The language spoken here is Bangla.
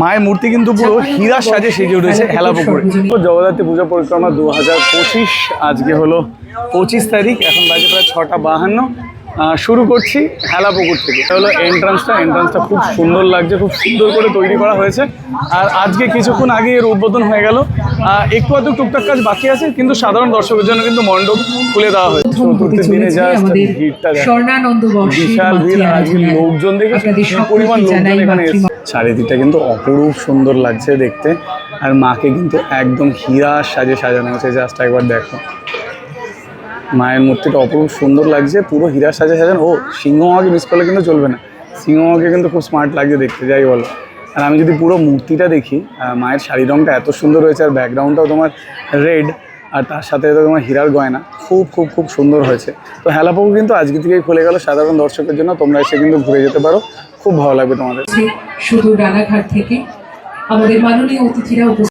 মায়ের মূর্তি কিন্তু পুরো হীরা সাজে সেজে উঠেছে হেলা পুকুরে। জগদ্ধাত্রী পূজা পরিক্রমা দু হাজার পঁচিশ আজকে হলো পঁচিশ তারিখ এখন বাজে প্রায় ছটা বাহান্ন। শুরু করছি হেলা পুকুর থেকে। এটা হলো এন্ট্রান্সটা এন্ট্রান্সটা খুব সুন্দর লাগছে খুব সুন্দর করে তৈরি করা হয়েছে। আর আজকে কিছুক্ষণ আগে এর উদ্বোধন হয়ে গেল। একটু আধটু টুকটাক কাজ বাকি আছে কিন্তু সাধারণ দর্শকের জন্য কিন্তু মণ্ডপ খুলে দেওয়া হয়েছে। চতুর্থের দিনে ভিড়টা বিশাল ভিড় আজকে লোকজন দেখে পরিমাণ লোকজন এখানে এসেছে। চারিদিকটা কিন্তু অপরূপ সুন্দর লাগছে দেখতে। আর মাকে কিন্তু একদম হীরা সাজে সাজানো হয়েছে জাস্ট একবার দেখো। মায়ের মূর্তিটা অপরূপ সুন্দর লাগছে, পুরো হীরা সাজে সাজানো। ও সিংহমাকে মিস করলে কিন্তু চলবে না। সিংহমাকে কিন্তু খুব স্মার্ট লাগছে দেখতে যাই বলো। আর আমি যদি পুরো মূর্তিটা দেখি মায়ের শাড়ি রঙটা এত সুন্দর হয়েছে, আর ব্যাকগ্রাউন্ডটাও তোমার রেড আর তার সাথে তো তোমার হীরার গয়না। খুব খুব খুব সুন্দর হয়েছে। তো হেলাপুকুর কিন্তু আজকে থেকেই খুলে গেল সাধারণ দর্শকের জন্য। তোমরা এসে কিন্তু ঘুরে যেতে পারো। খুব ভালো লাগবে তোমাদের। শুধু রানাঘাট থেকে আমাদের মাননীয় অতিথিরা